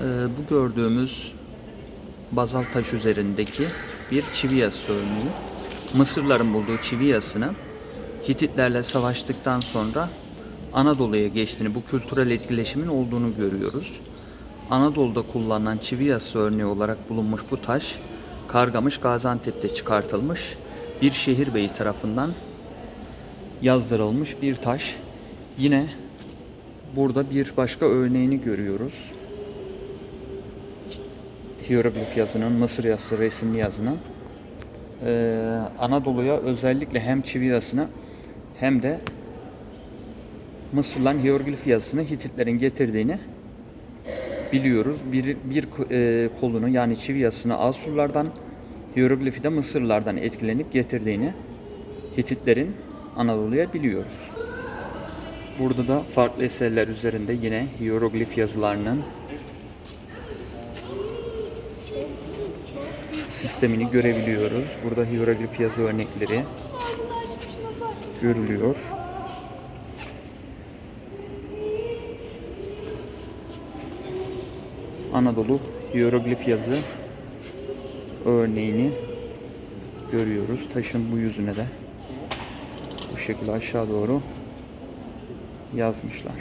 Ee, bu gördüğümüz bazalt taş üzerindeki bir çivi yazısı örneği. Mısırların bulduğu çivi yazısını Hititlerle savaştıktan sonra Anadolu'ya geçtiğini, bu kültürel etkileşimin olduğunu görüyoruz. Anadolu'da kullanılan çivi yazısı örneği olarak bulunmuş bu taş, Kargamış Gaziantep'te çıkartılmış bir şehir beyi tarafından yazdırılmış bir taş. Yine burada bir başka örneğini görüyoruz. Hieroglif yazının, Mısır yazısı resimli yazının Ee, Anadolu'ya özellikle hem çivi yazısını hem de Mısırların hieroglif yazısını Hititlerin getirdiğini biliyoruz. Bir, bir e, kolunu yani çivi yazısını Asurlardan, hieroglifi de Mısırlardan etkilenip getirdiğini Hititlerin Anadolu'ya biliyoruz. Burada da farklı eserler üzerinde yine hieroglif yazılarının sistemini görebiliyoruz. Burada hieroglif yazı örnekleri görülüyor. Anadolu hieroglif yazı örneğini görüyoruz. Taşın bu yüzüne de bu şekilde aşağı doğru yazmışlar.